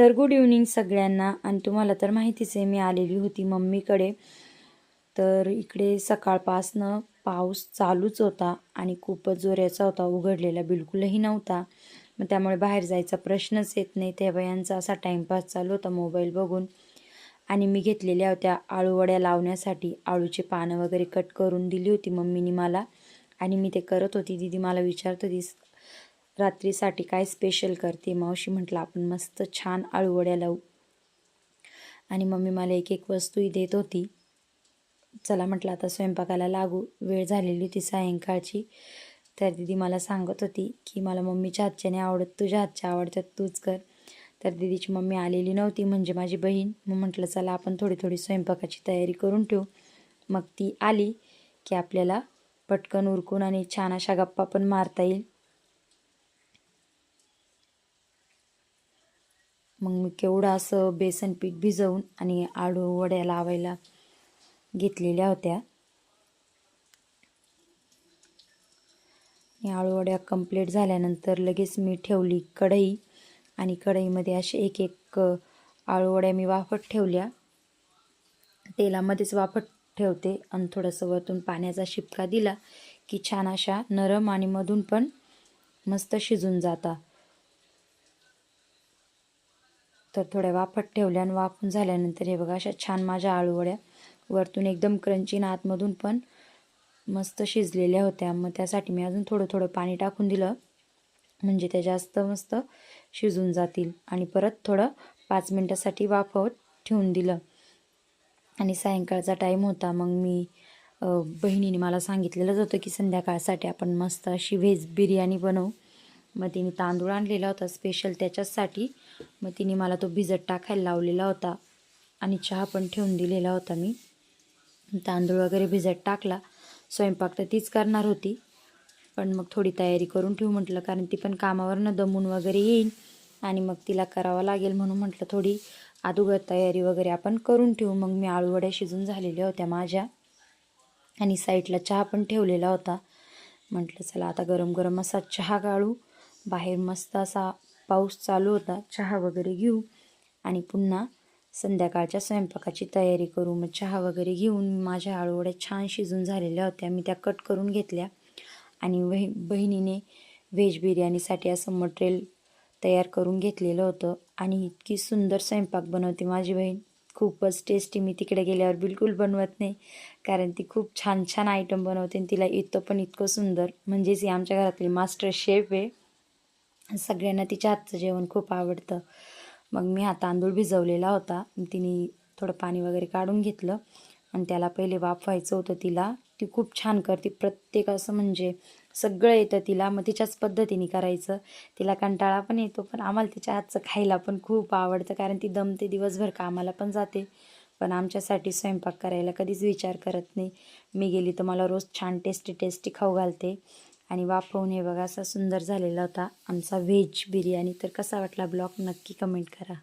तर good evening सगळ्यांना. आणि तुम्हाला तर माहितीच आहे मी आलेली होती मम्मीकडे. तर इकडे सकाळपासनं पाऊस चालूच होता आणि खूपच जोराचा होता उघडलेला बिलकुलही नव्हता. मग त्यामुळे बाहेर जायचा प्रश्नच येत नाही. तेव्हा यांचा असा टाईमपास चालू होता मोबाईल बघून. आणि मी घेतलेल्या होत्या आळूवड्या लावण्यासाठी. आळूचे पानं वगैरे कट करून दिली होती मम्मीनी मला. आणि मी ते करत होती. दीदी मला विचारत होती रात्रीसाठी काय स्पेशल करते? मावशी म्हटलं आपण मस्त छान आळूवड्या लावू. आणि मम्मी मला एक एक वस्तूही देत होती. चला म्हटलं आता स्वयंपाकाला लागू. वेळ झालेली होती सायंकाळची. तर दिदी मला सांगत होती की मला मम्मीच्या हातच्याने आवडत तुझ्या हातच्या आवडतात तूच कर. तर दिदीची मम्मी आलेली नव्हती म्हणजे माझी बहीण. मग म्हटलं चला आपण थोडी थोडी स्वयंपाकाची तयारी करून ठेवू. मग ती आली की आपल्याला पटकन उरकून आणि छान अशा गप्पा पण मारता येईल. मग मी केवढं असं बेसन पीठ भिजवून आणि आळू वड्या लावायला घेतलेल्या होत्या. आळू वड्या कंप्लीट झाल्यानंतर लगेच मी ठेवली कढई आणि कढईमध्ये असे एक एक आळू वड्या मी वाफत ठेवल्या. तेलामध्येच वाफत ठेवते आणि थोडंसं वरतून पाण्याचा शिपका दिला की छान अशा नरम आणि मधून पण मस्त शिजून जाता. तर थोड्या वाफत ठेवल्या आणि वाफून झाल्यानंतर हे बघा अशा छान माझ्या आळूवड्या वरतून एकदम क्रंची ना आतमधून पण मस्त शिजलेल्या होत्या. मग त्यासाठी मी अजून थोडं थोडं पाणी टाकून दिलं म्हणजे त्या जास्त मस्त शिजून जातील. आणि परत थोडं पाच मिनटासाठी वाफवत ठेवून दिलं. आणि सायंकाळचा टाईम होता. मग मी बहिणीने मला सांगितलेलंच होतं की संध्याकाळसाठी आपण मस्त अशी व्हेज बिर्याणी बनवू. मग तिने तांदूळ आणलेला होता स्पेशल त्याच्याचसाठी. मग तिने मला तो भिजत टाकायला लावलेला होता. आणि चहा पण ठेवून दिलेला होता मी. तांदूळ वगैरे भिजत टाकला. स्वयंपाक तर तीच करणार होती. पण मग थोडी तयारी करून ठेवू म्हटलं कारण ती पण कामावरनं दमून वगैरे येईल आणि मग तिला करावं लागेल म्हणून म्हटलं थोडी अदुगर तयारी वगैरे आपण करून ठेवू. मग मी आळूवड्या शिजून झालेल्या होत्या माझ्या. आणि साईडला चहा पण ठेवलेला होता. म्हटलं चला आता गरम गरम असा चहा गाळू. बाहेर मस्त असा पाऊस चालू होता चहा वगैरे घेऊ आणि पुन्हा संध्याकाळच्या स्वयंपाकाची तयारी करू. मग चहा वगैरे घेऊन माझ्या आळूवड्या छान शिजून झालेल्या होत्या. मी त्या कट करून घेतल्या आणि वही बहिणीने व्हेज बिर्याणीसाठी असं मटेरियल तयार करून घेतलेलं होतं आणि इतकी सुंदर स्वयंपाक बनवते. माझी बहीण खूपच टेस्टी मी तिकडे गेल्यावर बिलकुल बनवत नाही कारण ती खूप छान छान आयटम बनवते आणि तिला येतं पण इतकं सुंदर म्हणजेच ही आमच्या घरातली मास्टर शेफ आहे. सगळ्यांना तिच्या हातचं जेवण खूप आवडतं. मग मी हा तांदूळ भिजवलेला होता. तिने थोडं पाणी वगैरे काढून घेतलं आणि त्याला पहिले वाफवायचं होतं तिला. ती खूप छान करते. प्रत्येक असं म्हणजे सगळं येतं तिला. मग तिच्याच पद्धतीने करायचं. तिला कंटाळा पण येतो पण आम्हाला तिच्या हातचं खायला पण खूप आवडतं. कारण ती दमते. दिवसभर कामाला पण जाते. पण आमच्यासाठी स्वयंपाक करायला कधीच विचार करत नाही. मी गेली तर मला रोज छान टेस्टी टेस्टी खाऊ घालते. आणि वाफवून हे बघा असा सुंदर झालेला होता आमचा व्हेज बिर्याणी. तर कसा वाटला ब्लॉग? नक्की कमेंट करा.